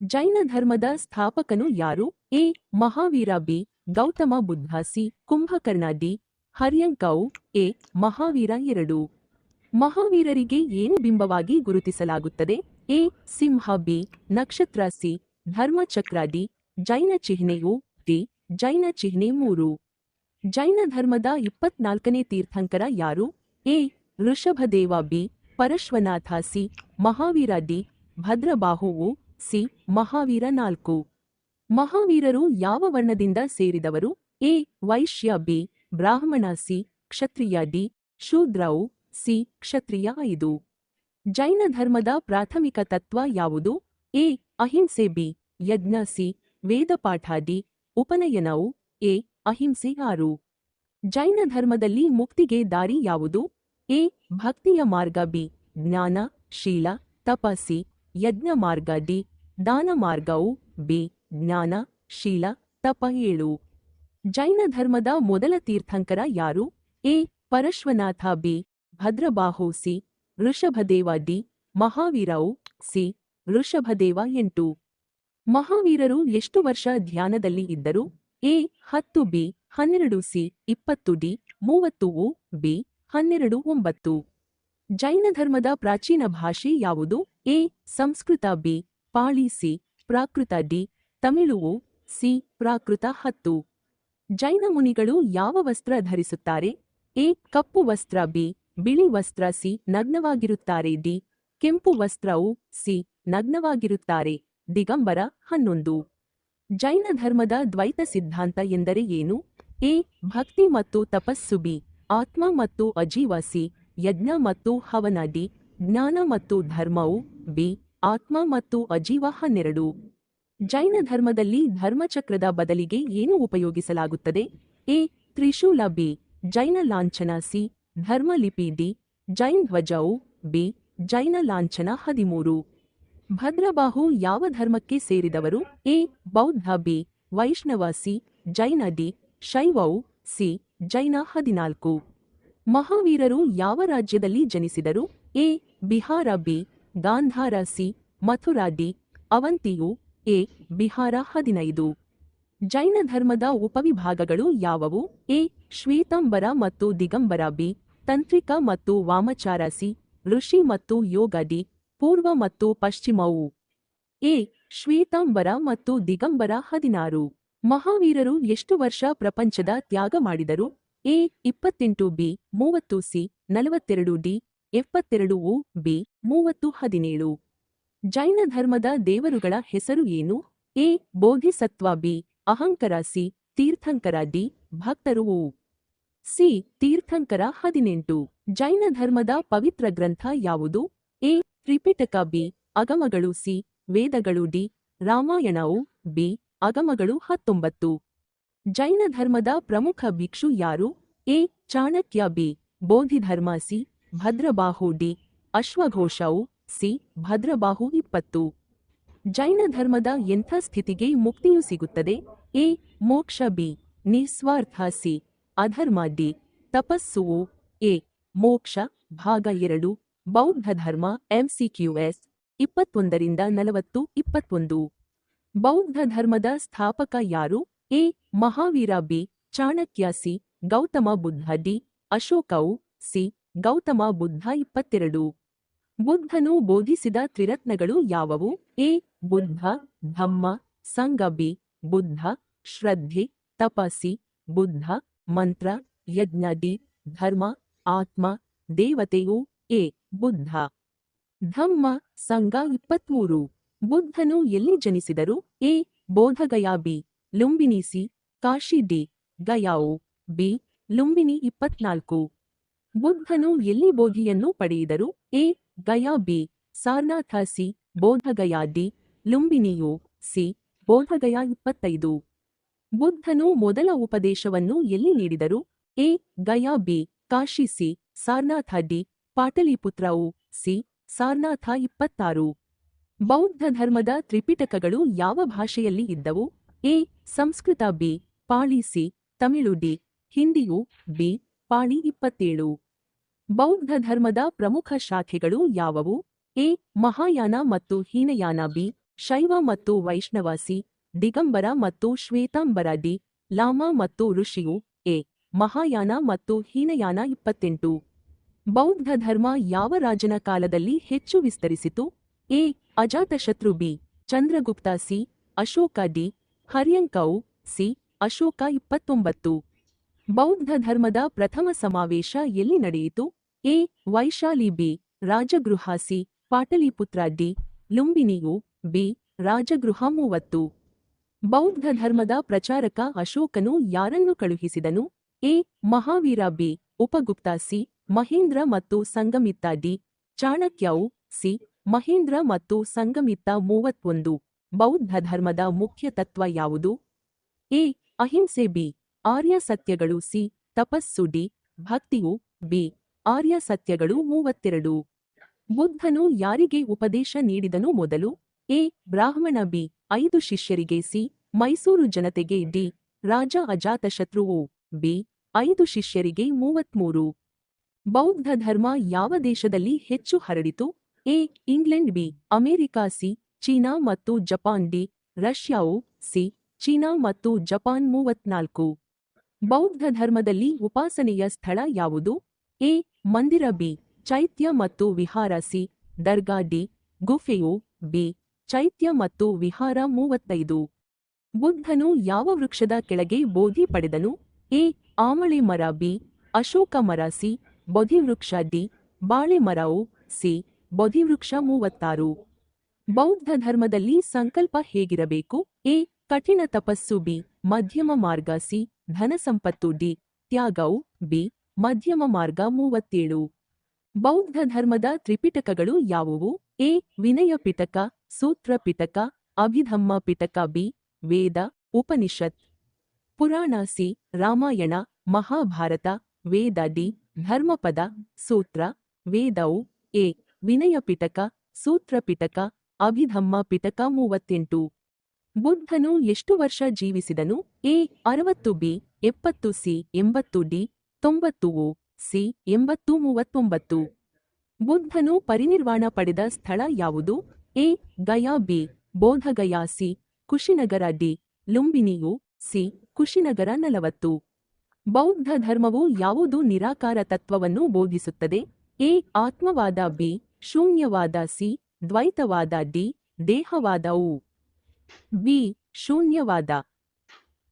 ಜೈನ ಧರ್ಮದ ಸ್ಥಾಪಕನು ಯಾರು? A. Mahavira, B. Gautama Buddha, C. Kumbhakarna, D. ಹರ್ಯಂಕೌ A. Mahavira ಎರಡು. ಮಹಾವೀರರಿಗೆ ಏನು ಬಿಂಬವಾಗಿ ಗುರುತಿಸಲಾಗುತ್ತದೆ? ಎ. ಸಿಂಹ, ಬಿ. ನಕ್ಷತ್ರ, ಸಿ. ಧರ್ಮಚಕ್ರ, ಡಿ. ಜೈನ ಚಿಹ್ನೆಯು ದಿ ಜೈನ ಚಿಹ್ನೆ ಮೂರು. ಜೈನ ಧರ್ಮದ ಇಪ್ಪತ್ನಾಲ್ಕನೇ ತೀರ್ಥಂಕರ ಯಾರು? A. Rishabhadeva, B. Parshvanatha, C. Mahavira, D. ಭದ್ರಬಾಹುವು C. Mahavira ನಾಲ್ಕು. ಮಹಾವೀರರು ಯಾವ ವರ್ಣದಿಂದ ಸೇರಿದವರು? ಎ. ವೈಶ್ಯ, ಬಿ. ಬ್ರಾಹ್ಮಣ, ಸಿ. ಕ್ಷತ್ರಿಯ, ಡಿ. ಶೂದ್ರವು, ಸಿ. ಕ್ಷತ್ರಿಯ, ಐದು. ಜೈನ ಧರ್ಮದ ಪ್ರಾಥಮಿಕ ತತ್ವ ಯಾವುದು? ಎ. ಅಹಿಂಸೆ, ಬಿ. ಯಜ್ಞ, ಸಿ. ವೇದಪಾಠ, ಡಿ. ಉಪನಯನವು, ಎ. ಅಹಿಂಸೆ, ಆರು. ಜೈನ ಧರ್ಮದಲ್ಲಿ ಮುಕ್ತಿಗೆ ದಾರಿ ಯಾವುದು? ಎ. ಭಕ್ತಿಯ ಮಾರ್ಗ, ಬಿ. ಜ್ಞಾನ, ಶೀಲ ತಪಸಿ ಯಜ್ಞ ಮಾರ್ಗ ಡಿ ದಾನ ಮಾರ್ಗವು ಬಿ, ಜ್ಞಾನ, ಶೀಲ, ತಪ ಏಳು. ಜೈನ ಧರ್ಮದ ಮೊದಲ ತೀರ್ಥಂಕರ ಯಾರು? A, Parshvanatha, B, Bhadrabahu, C, Rishabhadeva, D, ಮಹಾವೀರವು, C, Rishabhadeva ಎಂಟು. ಮಹಾವೀರರು ಎಷ್ಟು ವರ್ಷ ಧ್ಯಾನದಲ್ಲಿ ಇದ್ದರು? ಎ, ಹತ್ತು, ಬಿ, ಹನ್ನೆರಡು, ಸಿ, ಇಪ್ಪತ್ತು, ಡಿ, ಮೂವತ್ತು ಬಿ, ಹನ್ನೆರಡು, ಒಂಬತ್ತು. ಜೈನ ಧರ್ಮದ ಪ್ರಾಚೀನ ಭಾಷೆ ಯಾವುದು? A. Sanskrit, B. Pali, C. Prakrit, D. ತಮಿಳುವು C. Prakrit ಹತ್ತು. ಜೈನ ಮುನಿಗಳು ಯಾವ ವಸ್ತ್ರ ಧರಿಸುತ್ತಾರೆ? ಎ. ಕಪ್ಪು ವಸ್ತ್ರ, ಬಿ. ಬಿಳಿ ವಸ್ತ್ರ, ಸಿ. ನಗ್ನವಾಗಿರುತ್ತಾರೆ, ಡಿ. ಕೆಂಪು ವಸ್ತ್ರವು ಸಿ. ನಗ್ನವಾಗಿರುತ್ತಾರೆ. ದಿಗಂಬರ ಹನ್ನೊಂದು. ಜೈನ ಧರ್ಮದ ದ್ವೈತ ಸಿದ್ಧಾಂತ ಎಂದರೆ ಏನು? ಎ. ಭಕ್ತಿ ಮತ್ತು ತಪಸ್ಸು, ಬಿ. ಆತ್ಮ ಮತ್ತು ಅಜೀವ, ಸಿ. ಯಜ್ಞ ಮತ್ತು ಹವನ ಡಿ, ಜ್ಞಾನ ಮತ್ತು ಧರ್ಮವು ಬಿ, ಆತ್ಮ ಮತ್ತು ಅಜೀವ ಹನ್ನೆರಡು ಜೈನ ಧರ್ಮದಲ್ಲಿ ಧರ್ಮಚಕ್ರದ ಬದಲಿಗೆ ಏನು ಉಪಯೋಗಿಸಲಾಗುತ್ತದೆ? ಎ, ತ್ರಿಶೂಲ ಬಿ, ಜೈನ ಲಾಂಛನ ಸಿ ಧರ್ಮಲಿಪಿ ಡಿ, ಜೈನ್ ಧ್ವಜವು ಬಿ, ಜೈನ ಲಾಂಛನ ಹದಿಮೂರು. ಭದ್ರಬಾಹು ಯಾವ ಧರ್ಮಕ್ಕೆ ಸೇರಿದವರು? A, Bauddha B, Vaishnava C, Jain D, ಶೈವವು C, ಜೈನ ಹದಿನಾಲ್ಕು. ಮಹಾವೀರರು ಯಾವ ರಾಜ್ಯದಲ್ಲಿ ಜನಿಸಿದರು? A. Bihar, B. Gandhara, C. Mathura D ಅವಂತಿಯು A. Bihar ಹದಿನೈದು. ಜೈನ ಧರ್ಮದ ಉಪವಿಭಾಗಗಳು ಯಾವುವು? ಎ. ಶ್ವೇತಂಬರ ಮತ್ತು ದಿಗಂಬರ, ಬಿ. ತಂತ್ರಿಕ ಮತ್ತು ವಾಮಚಾರ, ಸಿ. ಋಷಿ ಮತ್ತು ಯೋಗ, ಡಿ. ಪೂರ್ವ ಮತ್ತು ಪಶ್ಚಿಮವು. ಎ. ಶ್ವೇತಾಂಬರ ಮತ್ತು ದಿಗಂಬರ ಹದಿನಾರು. ಮಹಾವೀರರು ಎಷ್ಟು ವರ್ಷ ಪ್ರಪಂಚದ ತ್ಯಾಗ ಮಾಡಿದರು? ಎ ಇಪ್ಪತ್ತೆಂಟು ಬಿ ಮೂವತ್ತು ಸಿ ನಲವತ್ತೆರಡು ಡಿ ಎಪ್ಪತ್ತೆರಡು ಉ ಬಿ ಮೂವತ್ತು ಹದಿನೇಳು. ಜೈನ ಧರ್ಮದ ದೇವರುಗಳ ಹೆಸರು ಏನು? ಎ ಬೋಧಿಸತ್ವ ಬಿ ಅಹಂಕರ ಸಿ ತೀರ್ಥಂಕರ ಡಿ ಭಕ್ತರು. ಉ ಸಿ ತೀರ್ಥಂಕರ ಹದಿನೆಂಟು. ಜೈನ ಧರ್ಮದ ಪವಿತ್ರ ಗ್ರಂಥ ಯಾವುದು? ಎ ತ್ರಿಪಿಟಕ ಬಿ ಅಗಮಗಳು ಸಿ ವೇದಗಳು ಡಿ ರಾಮಾಯಣವು ಬಿ ಅಗಮಗಳು ಹತ್ತೊಂಬತ್ತು. ಜೈನ ಧರ್ಮದ ಪ್ರಮುಖ ಭಿಕ್ಷು ಯಾರು? A. Chanakya, B. Bodhidharma, C. Bhadrabahu, D. ಅಶ್ವಘೋಷವು, C. Bhadrabahu ಇಪ್ಪತ್ತು. ಜೈನ ಧರ್ಮದ ಎಂಥ ಸ್ಥಿತಿಗೆ ಮುಕ್ತಿಯು ಸಿಗುತ್ತದೆ? ಎ. ಮೋಕ್ಷ, ಬಿ. ನಿಸ್ವಾರ್ಥ, ಸಿ. ಅಧರ್ಮ, ಡಿ. ತಪಸ್ಸುವು ಎ. ಮೋಕ್ಷ, ಭಾಗ ಎರಡು. ಬೌದ್ಧ ಧರ್ಮ ಎಂಸಿಕ್ಯೂಎಸ್ ಇಪ್ಪತ್ತೊಂದರಿಂದ ನಲವತ್ತು, ಇಪ್ಪತ್ತೊಂದು. ಬೌದ್ಧ ಧರ್ಮದ ಸ್ಥಾಪಕ ಯಾರು? A Mahavira B Chanakya C Gautama Buddha D ಅಶೋಕವು C Gautama Buddha ಇಪ್ಪತ್ತೆರಡು. ಬುದ್ಧನು ಬೋಧಿಸಿದ ತ್ರಿರತ್ನಗಳು ಯಾವುವು? ಎ ಬುದ್ಧ, ಧಮ್ಮ ಸಂಗ ಬಿ ಬುದ್ಧ, ಶ್ರದ್ಧೆ, ತಪಸಿ, ಬುದ್ಧ, ಮಂತ್ರ, ಯಜ್ಞ ಡಿ ಧರ್ಮ, ಆತ್ಮ ದೇವತೆಯು ಎ ಬುದ್ಧ. ಧಮ್ಮ ಸಂಗ ಇಪ್ಪತ್ಮೂರು. ಬುದ್ಧನು ಎಲ್ಲಿ ಜನಿಸಿದರು? A Bodhgaya B Lumbini C, Kashi D ಗಯಾವು B, Lumbini ಇಪ್ಪತ್ನಾಲ್ಕು. ಬುದ್ಧನು ಎಲ್ಲಿ ಬೋಧಿಯನ್ನು ಪಡೆಯಿದರು? A, Gaya, B, Sarnath C, Bodhgaya D ಲುಂಬಿನಿಯು C, Bodh Gaya ಇಪ್ಪತ್ತೈದು. ಬುದ್ಧನು ಮೊದಲ ಉಪದೇಶವನ್ನು ಎಲ್ಲಿ ನೀಡಿದರು? A, Gaya, B, Kashi C, Sarnath D ಪಾಟಲಿಪುತ್ರವು C, Sarnath ಇಪ್ಪತ್ತಾರು. ಬೌದ್ಧ ಧರ್ಮದ ತ್ರಿಪಿಟಕಗಳು ಯಾವ ಭಾಷೆಯಲ್ಲಿ ಇದ್ದವು? A, Sanskrit B, Pali C, Tamil D, ಹಿಂದಿಯು B, Pali ಇಪ್ಪತ್ತೇಳು. ಬೌದ್ಧ ಧರ್ಮದ ಪ್ರಮುಖ ಶಾಖೆಗಳು ಯಾವುವು? ಎ, ಮಹಾಯಾನ ಮತ್ತು ಹೀನಯಾನ ಬಿ, ಶೈವ ಮತ್ತು ವೈಷ್ಣವ ಸಿ, ದಿಗಂಬರ ಮತ್ತು ಶ್ವೇತಾಂಬರ ಡಿ, ಲಾಮಾ ಮತ್ತು ಋಷಿಯು, ಎ, ಮಹಾಯಾನ ಮತ್ತು ಹೀನಯಾನ ಇಪ್ಪತ್ತೆಂಟು. ಬೌದ್ಧ ಧರ್ಮ ಯಾವ ರಾಜನ ಕಾಲದಲ್ಲಿ ಹೆಚ್ಚು ವಿಸ್ತರಿಸಿತು? A, Ajatashatru B, Chandragupta C, Ashoka D ಹರ್ಯಂಕೌ, C. Ashoka ಇಪ್ಪತ್ತೊಂಬತ್ತು. ಬೌದ್ಧ ಧರ್ಮದ ಪ್ರಥಮ ಸಮಾವೇಶ ಎಲ್ಲಿ ನಡೆಯಿತು? A. Vaishali, B. Rajagriha, C. Pataliputra, D. ಲುಂಬಿನಿಯು, B. Rajagriha ಮೂವತ್ತು. ಬೌದ್ಧ ಧರ್ಮದ ಪ್ರಚಾರಕ ಅಶೋಕನು ಯಾರನ್ನು ಕಳುಹಿಸಿದನು? A. Mahavira, B. Upagupta, C. Mahendra ಮತ್ತು ಸಂಗಮಿತ್ತ ಡಿ. ಚಾಣಕ್ಯವು, ಸಿ. ಮಹೇಂದ್ರ ಮತ್ತು ಸಂಗಮಿತ್ತ ಮೂವತ್ತೊಂದು. ಬೌದ್ಧ ಧರ್ಮದ ಮುಖ್ಯ ತತ್ವ ಯಾವುದು? ಎ. ಅಹಿಂಸೆ, ಬಿ. ಆರ್ಯ ಸತ್ಯಗಳು, ಸಿ. ತಪಸ್ಸು, ಡಿ. ಭಕ್ತಿಯು, ಬಿ. ಆರ್ಯ ಸತ್ಯಗಳು, ಮೂವತ್ತೆರಡು. ಬುದ್ಧನು ಯಾರಿಗೆ ಉಪದೇಶ ನೀಡಿದನು ಮೊದಲು? ಎ. ಬ್ರಾಹ್ಮಣ, ಬಿ. ಐದು ಶಿಷ್ಯರಿಗೆ, ಸಿ. ಮೈಸೂರು ಜನತೆಗೆ, ಡಿ. ರಾಜ ಅಜಾತಶತ್ರುವು ಬಿ. ಐದು ಶಿಷ್ಯರಿಗೆ, ಮೂವತ್ಮೂರು. ಬೌದ್ಧ ಧರ್ಮ ಯಾವ ದೇಶದಲ್ಲಿ ಹೆಚ್ಚು ಹರಡಿತು? A. England, B. America, C. China ಮತ್ತು ಜಪಾನ್ ಡಿ, ರಷ್ಯಾವು ಸಿ, ಚೀನಾ ಮತ್ತು ಜಪಾನ್ ಮೂವತ್ನಾಲ್ಕು ಬೌದ್ಧ ಧರ್ಮದಲ್ಲಿ ಉಪಾಸನೆಯ ಸ್ಥಳ ಯಾವುದು? ಎ, ಮಂದಿರ, ಬಿ, ಚೈತ್ಯ ಮತ್ತು ವಿಹಾರ, ಸಿ, ದರ್ಗಾ ಡಿ, ಗುಫೆಯು, ಬಿ, ಚೈತ್ಯ ಮತ್ತು ವಿಹಾರ ಮೂವತ್ತೈದು. ಬುದ್ಧನು ಯಾವ ವೃಕ್ಷದ ಕೆಳಗೆ ಬೋಧಿ ಪಡೆದನು? ಎ, ಆಮಳೆ ಮರ, ಬಿ, ಅಶೋಕ ಮರ, ಸಿ, ಬೊಧಿವೃಕ್ಷ ಡಿ, ಬಾಳೆ ಮರವು, ಸಿ, ಬೊಧಿವೃಕ್ಷ ಮೂವತ್ತಾರು. ಬೌದ್ಧ ಧರ್ಮದಲ್ಲಿ ಸಂಕಲ್ಪ ಹೇಗಿರಬೇಕು? ಎ. ಕಠಿಣ ತಪಸ್ಸು. ಬಿ. ಮಧ್ಯಮ ಮಾರ್ಗ. ಸಿ. ಧನ ಸಂಪತ್ತು. ಡಿ. ತ್ಯಾಗವು. ಬಿ. ಮಧ್ಯಮ ಮಾರ್ಗ. ಮೂವತ್ತೇಳು. ಬೌದ್ಧ ಧರ್ಮದ ತ್ರಿಪಿಟಕಗಳು ಯಾವುವು? A. Vinaya Pitaka. Sutra Pitaka. Abhidhamma Pitaka. B. Veda. Upanishad. Purana. C. Ramayana. Mahabharata. Veda. D. Dhammapada. Sutra. ವೇದವು. A. Vinaya Pitaka. Sutra Pitaka. Abhidhamma Pitaka ಮೂವತ್ತೆಂಟು. ಬುದ್ಧನು ಎಷ್ಟು ವರ್ಷ ಜೀವಿಸಿದನು? ಎ, ಅರವತ್ತು, ಬಿ, ಎಪ್ಪತ್ತು, ಸಿ, ಎಂಬತ್ತು, ಡಿ, ತೊಂಬತ್ತು ಒ ಸಿ, ಎಂಬತ್ತು, ಮೂವತ್ತೊಂಬತ್ತು. ಬುದ್ಧನು ಪರಿನಿರ್ವಾಣ ಪಡೆದ ಸ್ಥಳ ಯಾವುದು? A, Gaya, B, Bodhgaya, C, Kushinagar, D ಲುಂಬಿನಿಯು C, Kushinagar, ನಲವತ್ತು. ಬೌದ್ಧ ಧರ್ಮವು ಯಾವುದು ನಿರಾಕಾರ ತತ್ವವನ್ನು ಬೋಧಿಸುತ್ತದೆ? ಎ, ಆತ್ಮವಾದ, ಬಿ, ಶೂನ್ಯವಾದ, ಸಿ ದ್ವೈತವಾದ ಡಿ ದೇಹವಾದವು. ಬಿ ಶೂನ್ಯವಾದ